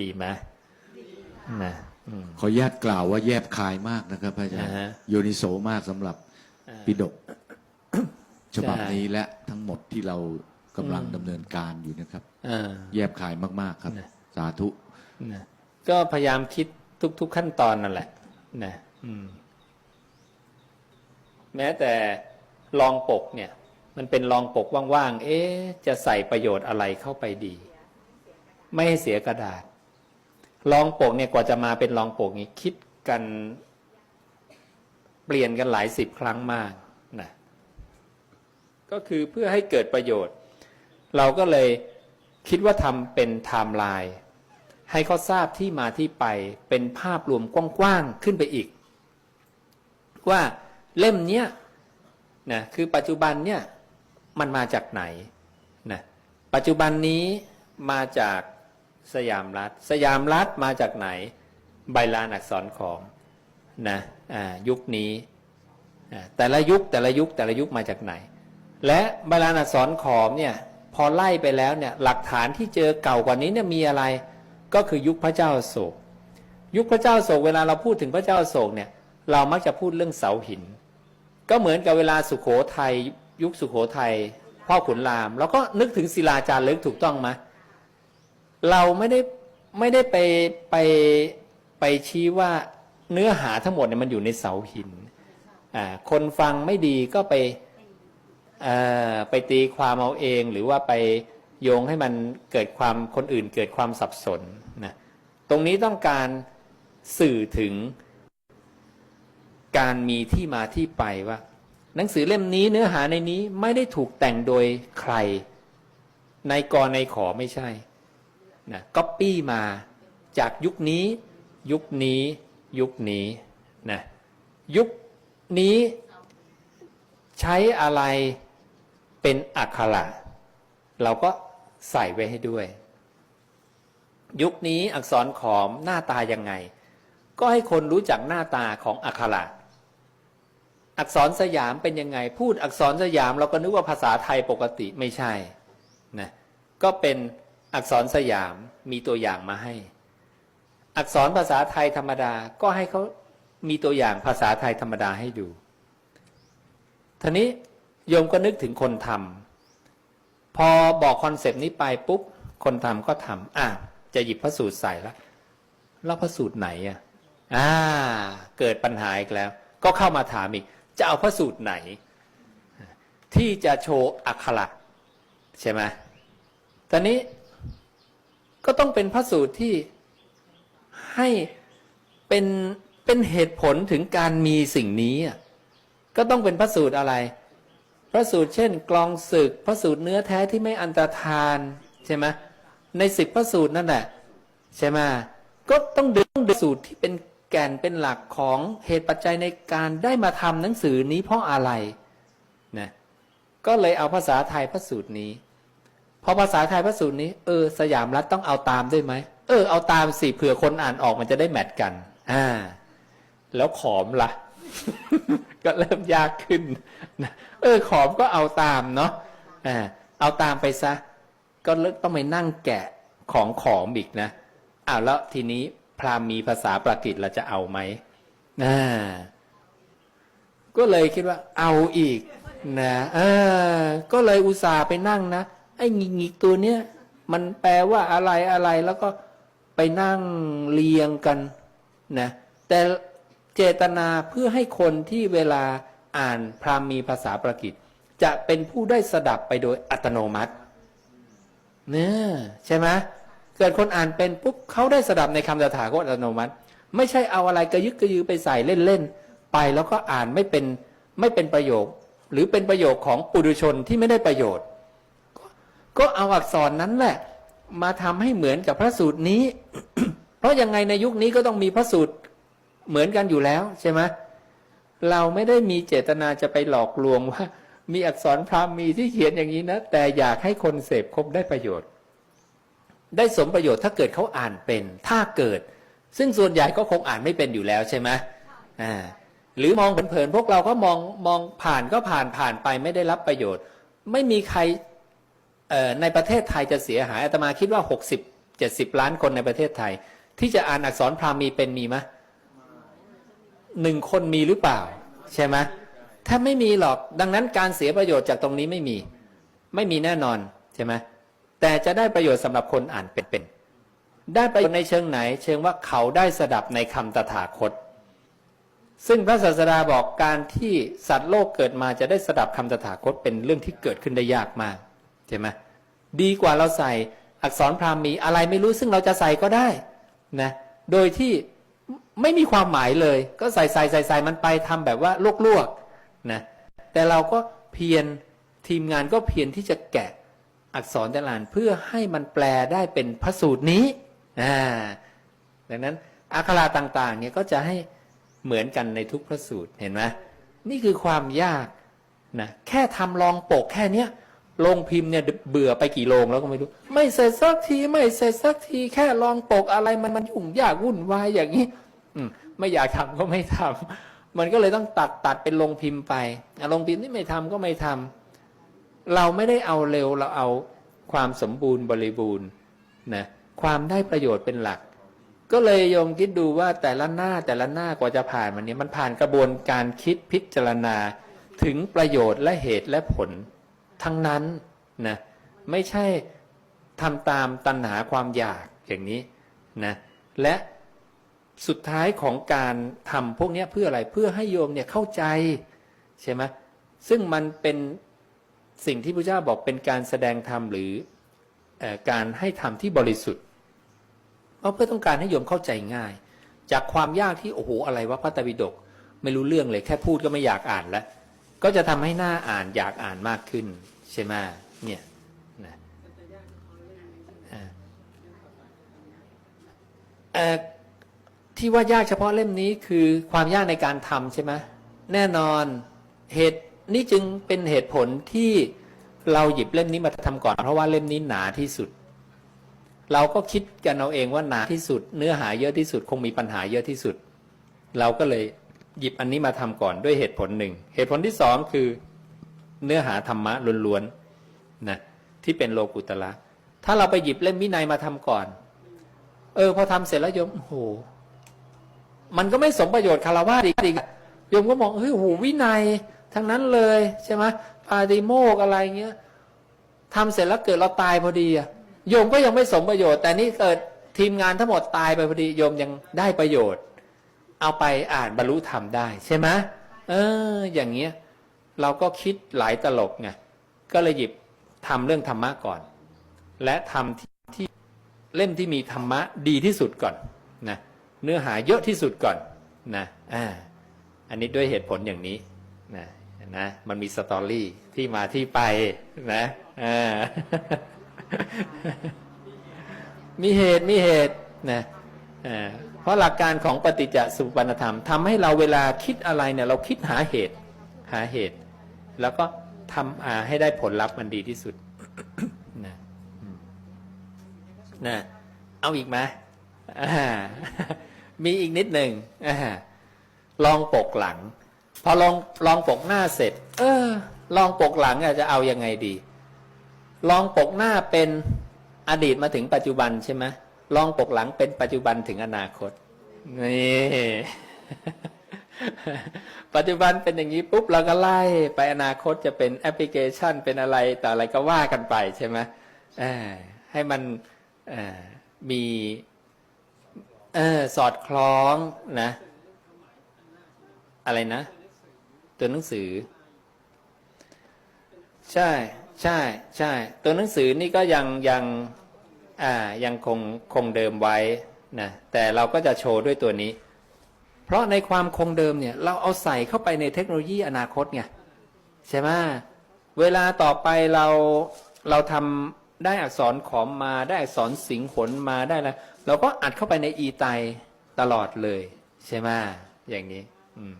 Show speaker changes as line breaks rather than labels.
ดีไหมนะอืม
ขออนุญาตกล่าวว่าแยบคายมากนะครับพระอาจารย์
อ่าฮะ
โยนิโสมากสำหรับ
อ่า
ปิดกฉบับ
ใช่
นี้และทั้งหมดที่เรากำลัง
อืม
ดำเนินการอยู่นะครับ
อ่า
แยบคายมากๆครับ
นะ
สาธุ
นะก็พยายามคิดทุก ๆขั้นตอนนั่นแหละนะอืม แม้แต่รองปกเนี่ย มันเป็นรองปกว่างๆ เอ๊ะ จะใส่ประโยชน์อะไรเข้าไปดี ไม่ให้เสียกระดาษ รองปกเนี่ยกว่าจะมาเป็นรองปกนี้คิดกันเปลี่ยนกันหลายสิบครั้งมากนะก็คือเพื่อให้เกิดประโยชน์ เราก็เลยคิดว่าทำเป็นไทม์ไลน์ให้เขาทราบที่มาที่ไปเป็นภาพรวมกว้างๆขึ้นไปอีก ว่าเล่มเนี้ยนะคือปัจจุบันเนี่ยมันมาจากไหนนะปัจจุบันนี้มาจาก สยามรัฐ สยามรัฐมาจากไหน ใบลานอักษรขอมนะยุคนี้ แต่ละยุคแต่ละยุคแต่ละยุคมาจากไหน และใบลานอักษรขอมเนี่ยพอไล่ไปแล้วเนี่ยหลักฐานที่เจอเก่ากว่านี้เนี่ยมีอะไรก็คือยุคพระเจ้าโศก ยุคพระเจ้าโศกเวลาเราพูดถึงพระเจ้าโศกเนี่ยเรามักจะพูดเรื่องเสาหิน ก็เหมือนกับเวลาสุโขทัยยุคสุโขทัยพ่อขุนรามเราก็นึกถึงศิลาจารึกถูกต้องไหม เราไม่ได้ไม่ได้ไปไปไปชี้ว่าเนื้อหาทั้งหมดเนี่ยมันอยู่ในเสาหินอ่าคนฟังไม่ดีก็ไปอ่อไปตีความเอาเอง หรือว่าไปโยงให้มันเกิดความคนอื่นเกิดความสับสนนะตรงนี้ต้องการสื่อถึงการมีที่มาที่ไปว่า หนังสือเล่มนี้เนื้อหาในนี้ไม่ได้ถูกแต่งโดยใคร ในกรในขอไม่ใช่ นะก๊อปปี้มาจากยุคนี้ ยุคนี้ ยุคนี้นะยุคนี้ใช้อะไรเป็นอักขระเราก็ใส่ไว้ให้ด้วย ยุคนี้อักษรขอมหน้าตายังไง ก็ให้คนรู้จักหน้าตาของอักขระอักษรสยามเป็นยังไง พูดอักษรสยามเราก็นึกว่าภาษาไทยปกติไม่ใช่นะก็เป็น อักษรสยามมีตัวอย่างมาให้ อักษรภาษาไทยธรรมดาก็ให้เขามีตัวอย่างภาษาไทยธรรมดาให้ดูทีนี้โยมก็นึกถึงคนทำพอบอกคอนเซปต์นี้ไปปุ๊บคนทำก็ทำอะจะหยิบพระสูตรใส่แล้วแล้วพระสูตรไหนอะอ่า เกิดปัญหาอีกแล้ว ก็เข้ามาถามอีก จะเอาพระสูตรไหน ที่จะโชว์อักขระใช่ไหมตอนนี้ ก็ต้องเป็นพระสูตรที่ให้เป็นเป็นเหตุผลถึงการมีสิ่งนี้ก็ต้องเป็นพระสูตรอะไร พระสูตรเช่น กลองศึกพระสูตรเนื้อแท้ที่ไม่อันตรธานใช่ไหมในสิบพระสูตรนั่นแหละใช่ไหมก็ต้องดึงดึงสูตรที่เป็นแก่นเป็นหลักของเหตุปัจจัยในการได้มาทำหนังสือนี้เพราะอะไรนะก็เลยเอาภาษาไทยพระสูตรนี้ พอภาษาไทยพระสูตรนี้เออสยามรัฐต้องเอาตามด้วยไหมเออเอาตามสิเผื่อคนอ่านออกมันจะได้แมทกัน อ่า แล้วขอมละ่ะ ก็เริ่มยากขึ้นเออขอมก็เอาตามเนาะอ่าเอาตามไปซะ ก็เลิกต้องไปนั่งแกะของขอมอีกนะอ้าวแล้วทีนี้พราหมณ์มีภาษาประกิตเราจะเอาไหมอ่าก็เลยคิดว่าเอาอีกนะเออก็เลยอุตส่าห์ไปนั่งนะ ไอ้งิกงิกตัวเนี้ยมันแปลว่าอะไรอะไรแล้วก็ไปนั่งเรียงกันนะแต่เจตนาเพื่อให้คนที่เวลาอ่านพราหมีภาษาประกิต จะเป็นผู้ได้สดับไปโดยอัตโนมัติเนี่ยใช่ไหมเกิดคนอ่านเป็นปุ๊บเขาได้สดับในคำตถาคตอัตโนมัติ ไม่ใช่เอาอะไรกระยึกกระยือไปใส่เล่นๆไปแล้วก็อ่านไม่เป็นไม่เป็นประโยค หรือเป็นประโยคของปุถุชนที่ไม่ได้ประโยชน์ ก็เอาอักษรนั้นแหละ มาทำให้เหมือนกับพระสูตรนี้ เพราะยังไงในยุคนี้ก็ต้องมีพระสูตรเหมือนกันอยู่แล้วใช่ไหมเราไม่ได้มีเจตนาจะไปหลอกลวงว่า มีอักษรพราหมณ์มีที่เขียนอย่างนี้นะ แต่อยากให้คนเสพครบได้ประโยชน์ ได้สมประโยชน์ถ้าเกิดเขาอ่านเป็น ถ้าเกิด ซึ่งส่วนใหญ่ก็คงอ่านไม่เป็นอยู่แล้วใช่ไหมอ่าหรือมองเผินๆพวกเราก็มองมองผ่านก็ผ่านผ่านไปไม่ได้รับประโยชน์ ไม่มีใคร ในประเทศไทยจะเสียหายอาตมาคิดว่าเจ็ดสิบล้านคนในประเทศไทย ที่จะอ่านอักษรพราหมีเป็นมีไหมหนึ่งคนมีหรือเปล่า ใช่ไหมถ้าไม่มีหรอกดังนั้นการเสียประโยชน์จากตรงนี้ไม่มี ไม่มีแน่นอนใช่ไหมแต่จะได้ประโยชน์สำหรับคนอ่านเป็นๆได้ประโยชน์ในเชิงไหน เชิงว่าเขาได้สดับในคำตถาคต ซึ่งพระศาสดาบอกการที่สัตว์โลกเกิดมาจะได้สดับคำตถาคตเป็นเรื่องที่เกิดขึ้นได้ยากมาก ใช่ไหมดีกว่าเราใส่อักษรพราหมีอะไรไม่รู้ซึ่งเราจะใส่ก็ได้นะโดยที่ไม่มีความหมายเลย ก็ใส่ใส่ใส่ใส่มันไปทำแบบว่าลวกๆนะแต่เราก็เพียรทีมงานก็เพียรที่จะแกะอักษรแต่ละอันเพื่อให้มันแปลได้เป็นพระสูตรนี้อ่าดังนั้นอักขระต่างๆเนี่ยก็จะให้เหมือนกันในทุกพระสูตรเห็นไหมนี่คือความยากนะแค่ทำลองปกแค่เนี้ย ลงพิมพ์เนี่ยเบื่อไปกี่โรงแล้วก็ไม่รู้ ไม่เสร็จสักทีไม่เสร็จสักทีแค่ลองปกอะไรมันมันยุ่งยากวุ่นวายอย่างนี้ อืมไม่อยากทำก็ไม่ทำมันก็เลยต้องตัดตัดเป็นลงพิมพ์ไปอะลงพิมพ์นี่ไม่ทำก็ไม่ทำเราไม่ได้เอาเร็วเราเอาความสมบูรณ์บริบูรณ์นะความได้ประโยชน์เป็นหลัก ก็เลยโยมคิดดูว่าแต่ละหน้าแต่ละหน้ากว่าจะผ่านมันเนี่ยมันผ่านกระบวนการคิดพิจารณาถึงประโยชน์และเหตุและผล ทั้งนั้นนะไม่ใช่ทำตามตัณหาความอยากอย่างนี้นะและสุดท้ายของการทำพวกนี้เพื่ออะไรเพื่อให้โยมเนี่ยเข้าใจใช่ไหมซึ่งมันเป็นสิ่งที่พระเจ้าบอกเป็นการแสดงธรรมหรืออการให้ธรรมที่บริสุทธิ์เพราะเพื่อต้องการให้โยมเข้าใจง่าย จากความยากที่โอ้โหอะไรวะพระตรปิฎกไม่รู้เรื่องเลยแค่พูดก็ไม่อยากอ่านแล้ว ก็จะทำให้หน้าอ่านอยากอ่านมากขึ้น ใช่ไหมเนี่ยนะที่ว่ายากเฉพาะเล่มนี้คือความยากในการทำใช่ไหมแน่นอนเหตุนี่จึงเป็นเหตุผลที่เราหยิบเล่มนี้มาทำก่อน เพราะว่าเล่มนี้หนาที่สุด เราก็คิดกันเอาเองว่าหนาที่สุด เนื้อหาเยอะที่สุด คงมีปัญหาเยอะที่สุด เราก็เลย หยิบอันนี้มาทำก่อนด้วยเหตุผลหนึ่ง เหตุผลที่สองคือเนื้อหาธรรมะล้วนๆนะที่เป็นโลกุตละถ้าเราไปหยิบเล่มวินัยมาทำก่อน เออ พอทำเสร็จแล้วโยมโอ้โหมันก็ไม่สมประโยชน์คารวะอีกอีกโยมก็มองเฮ้ยโหวินัยทั้งนั้นเลยใช่ไหมปาติโมกอะไรเงี้ยทำเสร็จแล้วเกิดเราตายพอดีอะโยมก็ยังไม่สมประโยชน์ แต่นี่เกิดทีมงานทั้งหมดตายไปพอดีโยมยังได้ประโยชน์ เอาไปอ่านบรรลุธรรมได้ใช่ไหมเออ อย่างเงี้ย เราก็คิดหลายตลบไงก็เลยหยิบทำเรื่องธรรมะก่อน และทำที่ที่เล่มที่มีธรรมะดีที่สุดก่อนนะเนื้อหาเยอะที่สุดก่อนนะอ่าอันนี้ด้วยเหตุผลอย่างนี้นะนะมันมีสตอรี่ที่มาที่ไปนะอ่ามีเหตุมีเหตุนะ เพราะหลักการของปฏิจจสุปปนธรรมทำให้เราเวลาคิดอะไรเนี่ยเราคิดหาเหตุหาเหตุ แล้วก็ทำอาให้ได้ผลลัพธ์มันดีที่สุดนะนะเอาอีกไหมมีอีกนิดหนึ่งอลองปกหลัง พอลองลองปกหน้าเสร็จ เออ ลองปกหลังอจะเอายังไงดี ลองปกหน้าเป็นอดีตมาถึงปัจจุบันใช่ไหม ลองปกหลังเป็นปัจจุบันถึงอนาคต นี่ ปัจจุบันเป็นอย่างนี้ปุ๊บเราก็ไล่ไปอนาคตจะเป็นแอปพลิเคชันเป็นอะไรแต่อะไรก็ว่ากันไปใช่ไหมให้มันมีสอดคล้องนะ อะไรนะ ตัวหนังสือ ใช่ ใช่ ใช่ ตัวหนังสือนี่ก็ยังยัง อ่ายังคงคงเดิมไว้นะแต่เราก็จะโชว์ด้วยตัวนี้ เพราะในความคงเดิมเนี่ยเราเอาใส่เข้าไปในเทคโนโลยีอนาคตไงใช่ไหมเวลาต่อไปเราเราทำได้อักษรขอมมาได้อักษรสิงหนมาได้แล้วเราก็อัดเข้าไปในอีไตตลอดเลย ใช่ไหมอย่างนี้ อืม